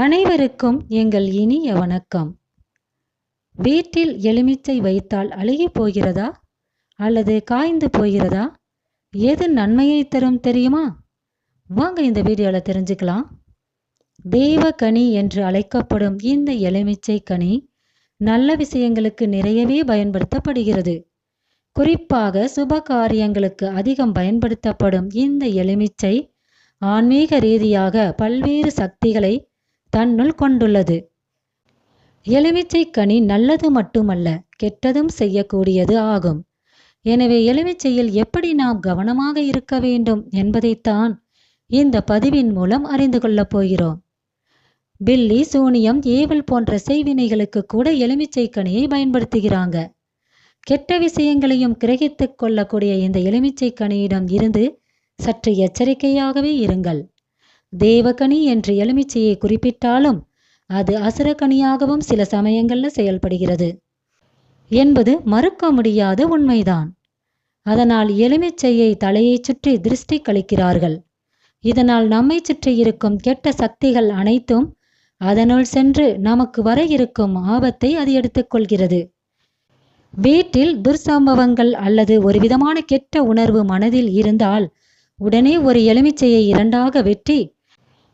அனைவருக்கும் எங்கள் இனிய வணக்கம். வீட்டில் எலுமிச்சை வைத்தால் அழுகி போகிறதா? அல்லது காய்ந்து போகிறதா? எது நன்மையை தரும் தெரியுமா? வாங்க இந்த வீடியோவில் தெரிஞ்சுக்கலாம். தெய்வக்கனி என்று அழைக்கப்படும் இந்த எலுமிச்சை கனி நல்ல விஷயங்களுக்கு நிறையவே பயன்படுத்தப்படுகிறது. குறிப்பாக சுப காரியங்களுக்கு அதிகம் பயன்படுத்தப்படும் இந்த எலுமிச்சை ஆன்மீக ரீதியாக பல்வேறு சக்திகளை தன்னுள் கொண்டுள்ளது. எலுமிச்சை கனி நல்லது மட்டுமல்ல கெட்டதும் செய்யக்கூடியது ஆகும். எனவே எலுமிச்சையில் எப்படி நாம் கவனமாக இருக்க வேண்டும் என்பதைத்தான் இந்த பதிவின் மூலம் அறிந்து கொள்ளப் போகிறோம். பில்லி சூனியம் ஏவல் போன்ற செய்வினைகளுக்கு கூட எலுமிச்சை கனியை பயன்படுத்துகிறாங்க. கெட்ட விஷயங்களையும் கிரகித்துக் கொள்ளக்கூடிய இந்த எலுமிச்சை கனியிடம் இருந்து சற்று எச்சரிக்கையாகவே இருங்கள். தேவகனி என்று எலுமிச்சையை குறிப்பிட்டாலும் அது அசுரக்கனியாகவும் சில சமயங்களில் செயல்படுகிறது. என்பது மறுக்க முடியாத உண்மைதான். அதனால் எலுமிச்சையை தலையை சுற்றி திருஷ்டி கழிக்கிறார்கள். இதனால் நம்மை சுற்றி இருக்கும் கெட்ட சக்திகள் அனைத்தும் அதனுள் சென்று நமக்கு வர இருக்கும் ஆபத்தை அது எடுத்துக்கொள்கிறது வீட்டில் துர்சம்பவங்கள் அல்லது ஒரு விதமான கெட்ட உணர்வு மனதில் இருந்தால் உடனே ஒரு எலுமிச்சையை இரண்டாக வெட்டி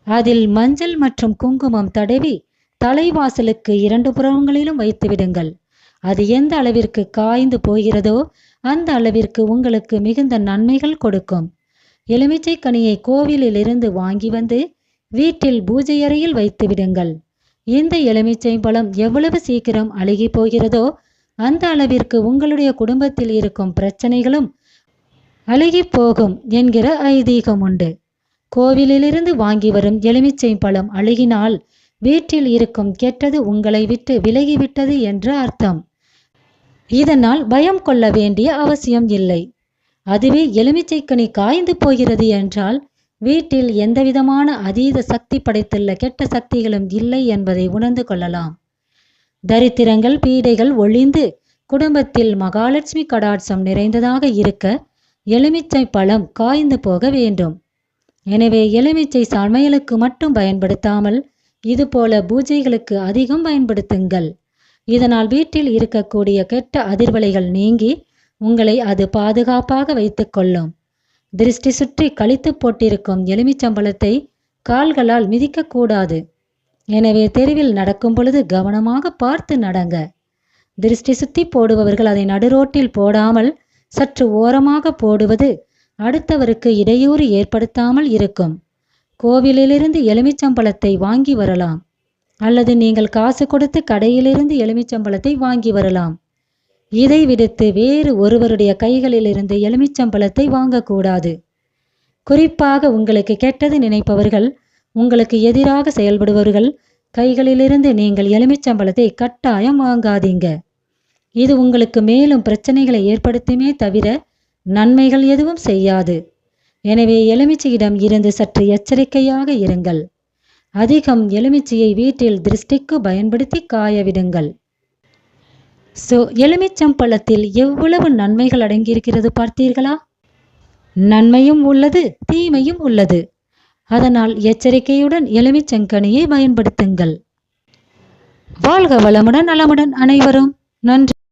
அதில் மஞ்சள் மற்றும் குங்குமம் தடவி தலைவாசலுக்கு இரண்டு புறங்களிலும் வைத்து விடுங்கள். அது எந்த அளவிற்கு காய்ந்து போகிறதோ அந்த அளவிற்கு உங்களுக்கு மிகுந்த நன்மைகள் கொடுக்கும். எலுமிச்சை கனியை கோவிலில் இருந்து வாங்கி வந்து வீட்டில் பூஜை அறையில் வைத்து விடுங்கள். இந்த எலுமிச்சை பழம் எவ்வளவு சீக்கிரம் அழுகி போகிறதோ அந்த அளவிற்கு உங்களுடைய குடும்பத்தில் இருக்கும் பிரச்சனைகளும் அழுகி போகும் என்கிற ஐதீகம் உண்டு. கோவிலிலிருந்து வாங்கி வரும் எலுமிச்சை பழம் அழுகினால் வீட்டில் இருக்கும் கெட்டது உங்களை விட்டு விலகிவிட்டது என்று அர்த்தம். இதனால் பயம் கொள்ள வேண்டிய அவசியம் இல்லை. அதுவே எலுமிச்சைக்கனி காய்ந்து போகிறது என்றால் வீட்டில் எந்தவிதமான அதீத சக்தி படைத்துள்ள கெட்ட சக்திகளும் இல்லை என்பதை உணர்ந்து கொள்ளலாம். தரித்திரங்கள் பீடைகள் ஒளிந்து குடும்பத்தில் மகாலட்சுமி கடாட்சம் நிறைந்ததாக இருக்க எலுமிச்சை பழம் காய்ந்து போக வேண்டும். எனவே எலுமிச்சை சமையலுக்கு மட்டும் பயன்படுத்தாமல் இதுபோல பூஜைகளுக்கு அதிகம் பயன்படுத்துங்கள். இதனால் வீட்டில் இருக்கக்கூடிய கெட்ட அதிர்வலைகள் நீங்கி உங்களை அது பாதுகாப்பாக வைத்துக்கொள்ளும் திருஷ்டி சுற்றி கழித்து போட்டிருக்கும் எலுமிச்சம்பழத்தை கால்களால் மிதிக்கக்கூடாது. எனவே தெருவில் நடக்கும் பொழுது கவனமாக பார்த்து நடங்க. திருஷ்டி சுத்தி போடுபவர்கள் அதை நடுரோட்டில் போடாமல் சற்று ஓரமாக போடுவது அடுத்தவருக்கு இடையூறு ஏற்படுத்தாமல் இருக்கும். கோவிலிலிருந்து எலுமிச்சம்பழத்தை வாங்கி வரலாம். அல்லது நீங்கள் காசு கொடுத்து கடையிலிருந்து எலுமிச்சம்பழத்தை வாங்கி வரலாம். இதை விடுத்து வேறு ஒருவருடைய கைகளிலிருந்து எலுமிச்சம்பழத்தை வாங்கக்கூடாது. குறிப்பாக உங்களுக்கு கெட்டது நினைப்பவர்கள் உங்களுக்கு எதிராக செயல்படுபவர்கள் கைகளிலிருந்து நீங்கள் எலுமிச்சம்பழத்தை கட்டாயம் வாங்காதீங்க. இது உங்களுக்கு மேலும் பிரச்சனைகளை ஏற்படுத்துமே தவிர நன்மைகள் எதுவும் செய்யாது. எனவே எலுமிச்சையிடம் இருந்து சற்று எச்சரிக்கையாக இருங்கள். அதிகம் எலுமிச்சையை வீட்டில் திருஷ்டிக்கு பயன்படுத்தி காயவிடுங்கள். சோ எலுமிச்சம் எலுமிச்சம்பழத்தில் எவ்வளவு நன்மைகள் அடங்கியிருக்கிறது பார்த்தீர்களா? நன்மையும் உள்ளது தீமையும் உள்ளது. அதனால் எச்சரிக்கையுடன் எலுமிச்சங்கனியை பயன்படுத்துங்கள். வாழ்க வளமுடன் நலமுடன் அனைவரும். நன்றி.